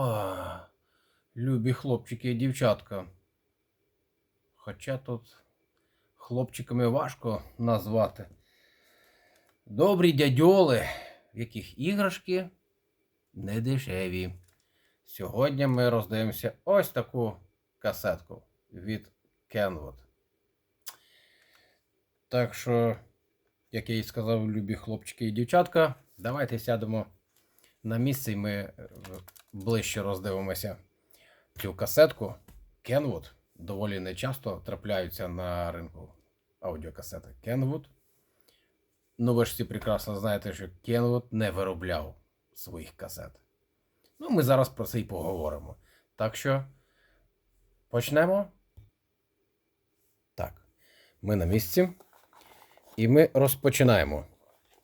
Опа. Любі хлопчики і дівчатка. Хоча тут хлопчиками важко назвати. Добрі дядьоли, в яких іграшки не дешеві. Сьогодні ми роздаємося ось таку касетку від Kenwood. Так що, як я і сказав, любі хлопчики і дівчатка, давайте сядемо на місце і ми е, ближче роздивимося цю касетку. Kenwood доволі нечасто трапляються на ринку аудіокасети. Kenwood. Ну, ви ж всі прекрасно знаєте, що Kenwood не виробляв своїх касет. Ну, ми зараз про це і поговоримо. Так що почнемо. Так, ми на місці. І ми розпочинаємо.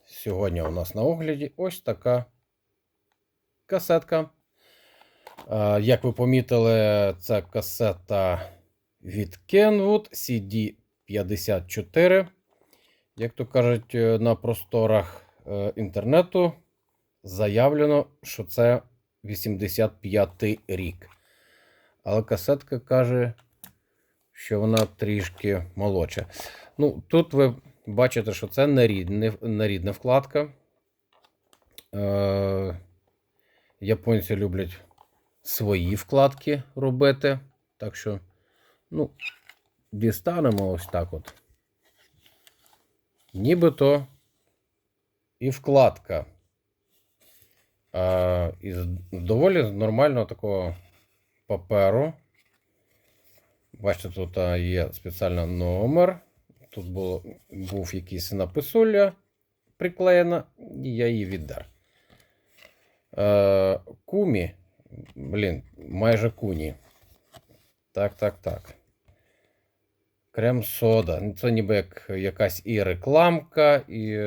Сьогодні у нас на огляді ось така касетка. Е, Як ви помітили, це касета від Kenwood CD54. Як то кажуть, е, на просторах е, інтернету заявлено, що це 85 й рік. Але касетка каже, що вона трішки молодша. Ну, тут ви бачите, що це нерідна, вкладка. Японці люблять свої вкладки робити. Так що, ну, дістанемо ось так от. Нібито і вкладка. А, із доволі нормального такого паперу. Бачите, тут є спеціально номер. Тут було, був якийсь написуля приклеєна, і я її віддар. Е, кумі. Блін, майже куні. Так, так, так. Крем сода. Ну, Це ніби як якась і рекламка, і...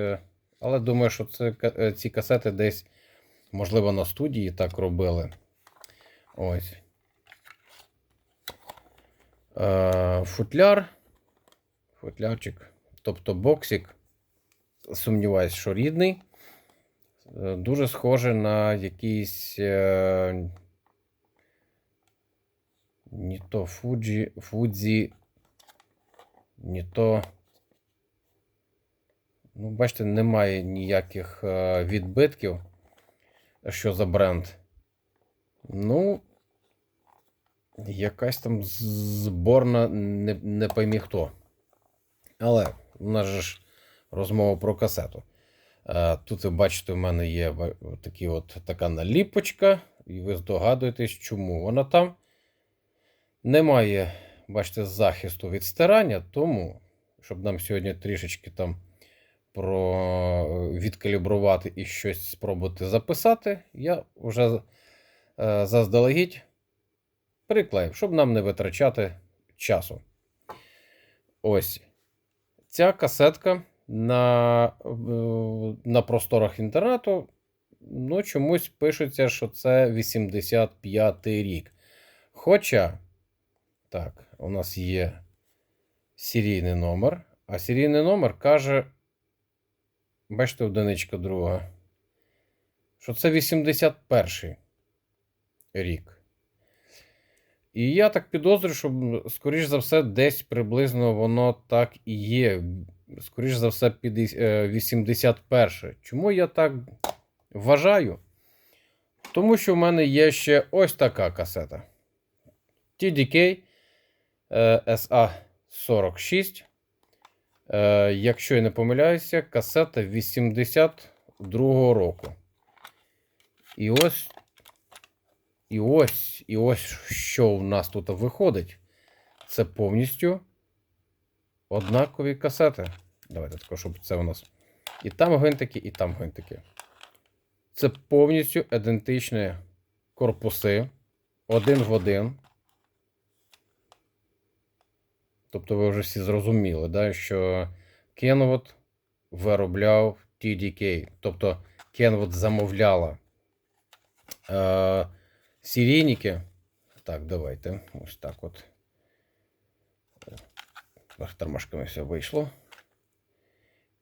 але думаю, що це, е, ці касети десь, можливо, на студії так робили. Ось. Е, футляр. Футлярчик. Тобто боксик. Сумніваюсь, що рідний. Е, Дуже схоже на якийсь. Е... Ні то Фуджі, Фудзі, ні то. Ну, бачите, немає ніяких е, відбитків. Що за бренд. Ну, якась там зборна, не, не поймі хто. Але у нас же ж розмова про касету. Е, Тут ви бачите, у мене є такі от, така наліпочка, і ви здогадуєтесь, чому вона там. Немає, бачите, захисту від стирання, тому, щоб нам сьогодні трішечки там про відкалібрувати і щось спробувати записати, я вже е, заздалегідь приклеїв, щоб нам не витрачати часу. Ось. Ця касетка на, е, на просторах інтернету ну, чомусь пишеться, що це 85 й рік. Хоча, так, у нас є серійний номер, а серійний номер каже, бачите, одиничка друга, що це 81 рік. І я так підозрюю, що, скоріш за все, десь приблизно воно так і є. Скоріш за все, 50, е, 81. Чому я так вважаю? Тому що в мене є ще ось така касета. TDK SA46. Е, Якщо я не помиляюся, касета 82-го року. І ось і ось, і ось що в нас тут виходить. Це повністю однакові касети. Давайте також, щоб це у нас. І там гвинтики, і там гвинтики. Це повністю ідентичні корпуси. Один в один. Тобто ви вже всі зрозуміли, да, що Kenwood виробляв TDK. Тобто Kenwood замовляла. Е, серійники. Так, давайте. Ось так от. Ах, Тормашками все вийшло.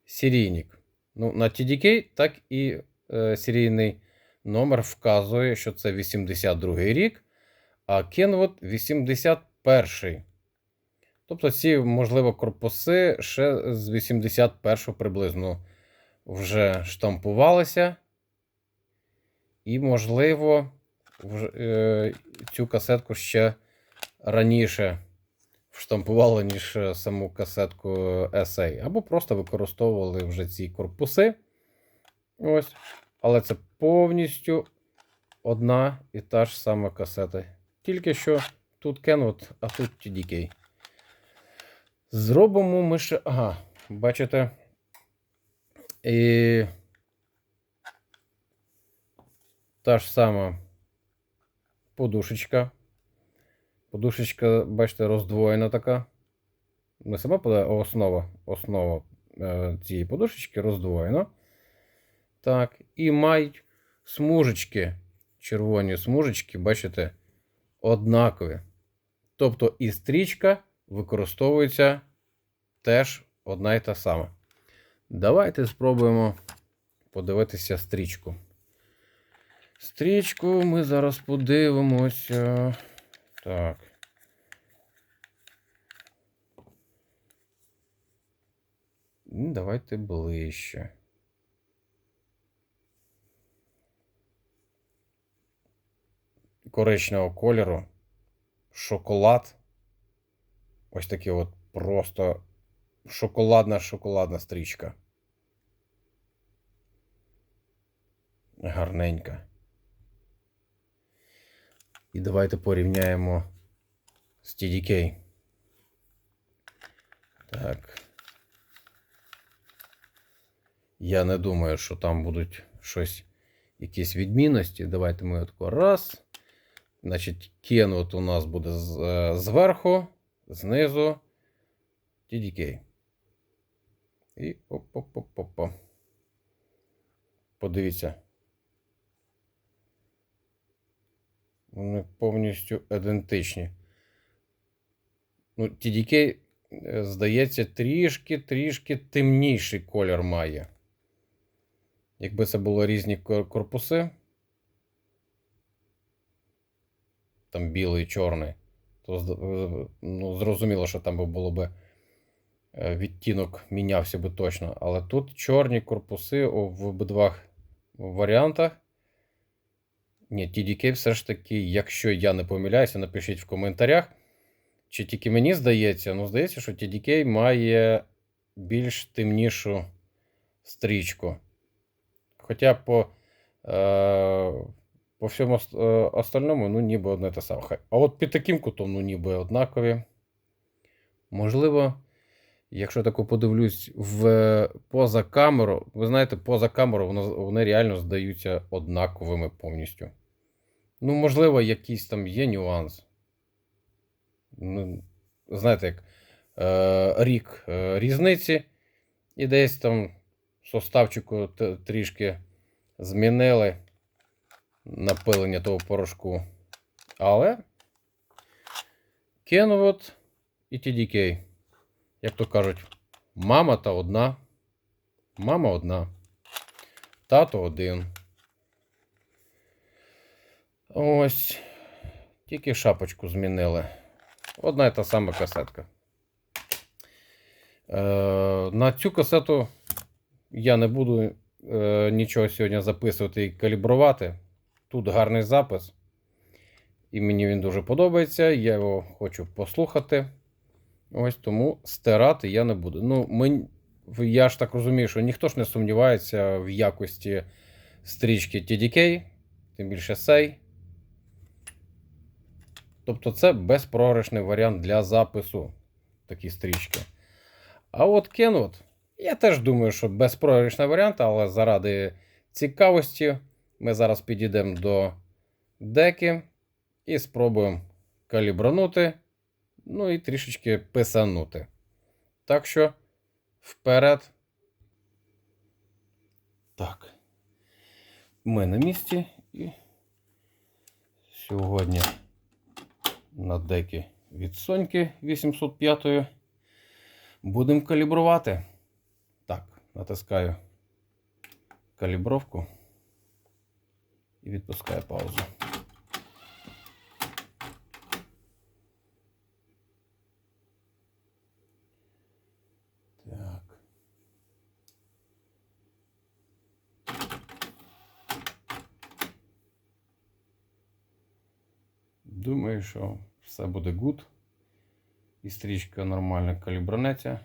Серійник. Ну, на TDK, так і е, серійний номер вказує, що це 82 рік, а Kenwood 81. Тобто ці, можливо, корпуси ще з 81-го приблизно вже штампувалися. І, можливо, е, цю касетку ще раніше штампували, ніж е, саму касетку SA. Або просто використовували вже ці корпуси. Ось. Але це повністю одна і та ж сама касета. Тільки що тут Kenwood, а тут TDK. Зробимо ми ще. Ага, бачите. І та ж сама подушечка. Подушечка, бачите, роздвоєна така. Не сама основа, основа е, цієї подушечки роздвоєна. Так, і мають смужечки, червоні смужечки, бачите, однакові. Тобто і стрічка використовується теж одна і та сама. Давайте спробуємо подивитися стрічку. Стрічку ми зараз подивимося. Так. Ну, Давайте ближче. Коричневого кольору. Шоколад. Ось такий от просто шоколадна шоколадна стрічка. Гарненька. І давайте порівняємо з TDK. Так. Я не думаю, що там будуть щось, якісь відмінності. Давайте ми отако раз. Значить, Кен от у нас буде е, зверху, знизу TDK. І оп-оп-оп-оп. Подивіться. Вони повністю ідентичні. Ну, TDK, е, здається, трішки-трішки темніший колір має. Якби це було різні корпуси, там білий, чорний, то е, ну, зрозуміло, що там було би е, відтінок мінявся би точно. Але тут чорні корпуси в обидвох варіантах. Ні, TDK все ж таки, якщо я не помиляюся, напишіть в коментарях. Чи тільки мені здається, ну здається, що TDK має більш темнішу стрічку. Хоча по, е, по всьому е, остальному, ну, ніби одне те саме. А от під таким кутом, ну, ніби однакові. Можливо, якщо тако подивлюсь в, поза камеру, ви знаєте, поза камеру воно, вони реально здаються однаковими повністю. Ну, можливо, якийсь там є нюанс. Ну, знаєте, як е, рік е, різниці, і десь там составчику трішки змінили напилення того порошку. Але Kenwood і TDK. Як то кажуть, мама та одна. Мама одна. Тато один. Ось. Тільки шапочку змінили. Одна і та сама касетка. Е, на цю касету я не буду е, нічого сьогодні записувати і калібрувати. Тут гарний запис. І мені він дуже подобається. Я його хочу послухати. Ось тому стирати я не буду. Ну, мені, я ж так розумію, що ніхто ж не сумнівається в якості стрічки TDK, тим більше сей. Тобто це безпрограшний варіант для запису такі стрічки. А от Kenwood, я теж думаю, що безпрограшний варіант, але заради цікавості ми зараз підійдемо до деки і спробуємо калібранути, ну і трішечки писанути. Так що вперед. Так. Ми на місці і сьогодні на декі від Соньки 805 будемо калібрувати. Так, натискаю калібровку. І відпускаю паузу. Думаю, що все буде гуд. І стрічка нормально калібронеться.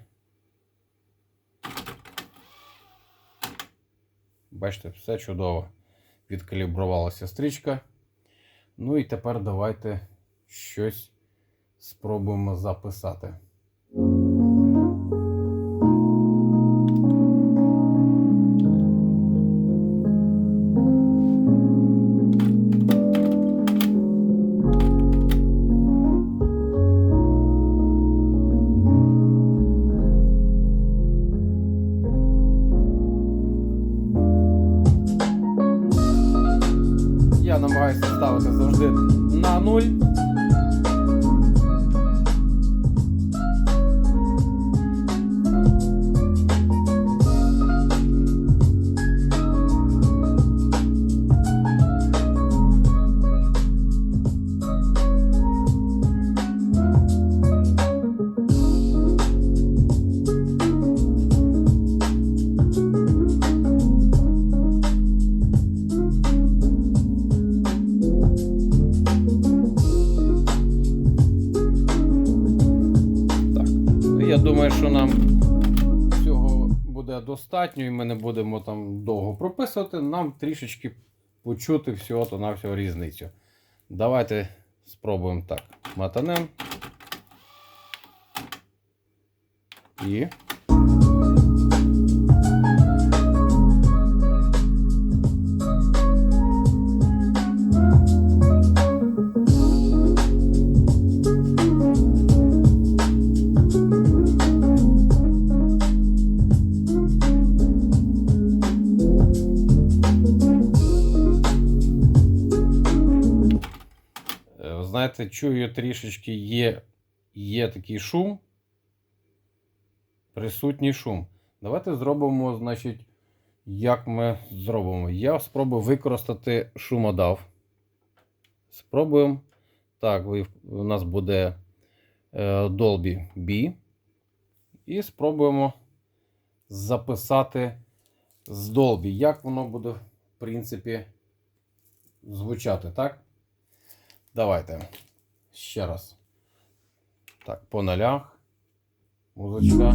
Бачите, все чудово. Відкалібрувалася стрічка. Ну і тепер давайте щось спробуємо записати. Намагаюся ставити завжди на нуль. Буде достатньо, і ми не будемо там довго прописувати. Нам трішечки почути всього то на всього різницю. Давайте спробуємо так. Матанем. І. Е, чую трішечки є, є такий шум. Присутній шум. Давайте зробимо, значить, як ми зробимо. Я спробую використати шумодав. Спробуємо. Так, у нас буде е, Dolby B. І спробуємо записати з Dolby. Як воно буде, в принципі, звучати, так? Давайте ще раз. Так, по нолях. Музичка.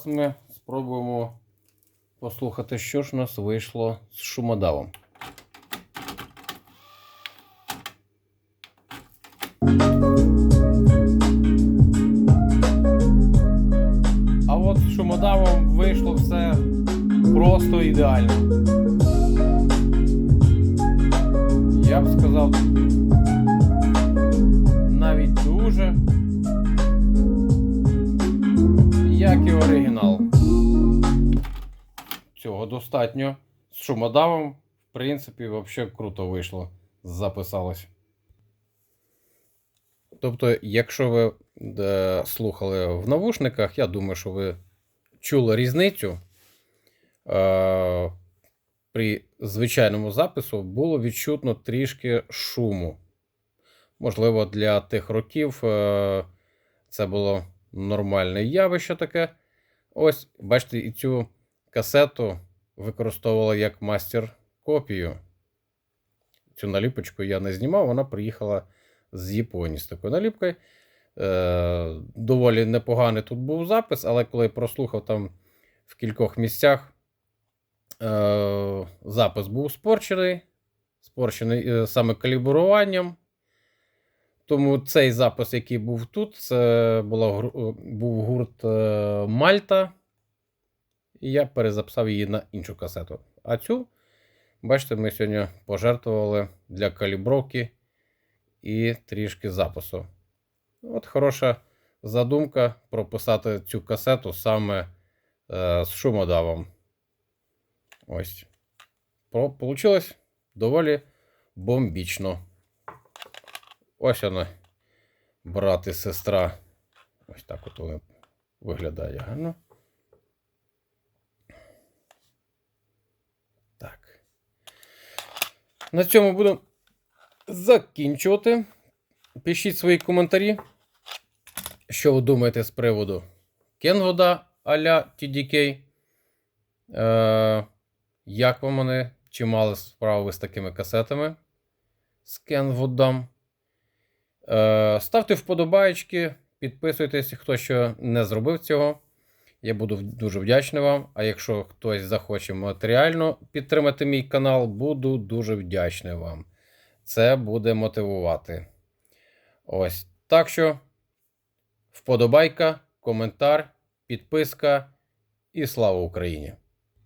Зараз ми спробуємо послухати, що ж у нас вийшло з шумодавом. А от з шумодавом вийшло все просто ідеально. Достатньо. З шумодавом, в принципі, взагалі круто вийшло. Записалось. Тобто, якщо ви е, слухали в навушниках, я думаю, що ви чули різницю. Е, при звичайному запису було відчутно трішки шуму. Можливо, для тих років е, це було нормальне явище таке. Ось, бачите, і цю касету використовувала як мастер копію. Цю наліпочку я не знімав, вона приїхала з Японії з такою наліпкою. Е, доволі непоганий тут був запис, але коли я прослухав там в кількох місцях, е, запис був спорчений, спорчений е, саме калібруванням. Тому цей запис, який був тут, це була, е, був гурт е, Мальта. І я перезаписав її на іншу касету. А цю, бачите, ми сьогодні пожертвували для калібровки і трішки запису. От хороша задумка прописати цю касету саме е, з шумодавом. Ось. По- Получилось доволі бомбічно. Ось вона, брат і сестра. Ось так от вони виглядає гарно. Так. На цьому буду закінчувати. Пишіть свої коментарі. Що ви думаєте з приводу Кенгода а-ля TDK? Е, як вам вони? Чи мали справу ви з такими касетами з Кенвудом? Е, ставте вподобайки, підписуйтесь, хто ще не зробив цього. Я буду дуже вдячний вам. А якщо хтось захоче матеріально підтримати мій канал, буду дуже вдячний вам. Це буде мотивувати. Ось. Так що, вподобайка, коментар, підписка і слава Україні!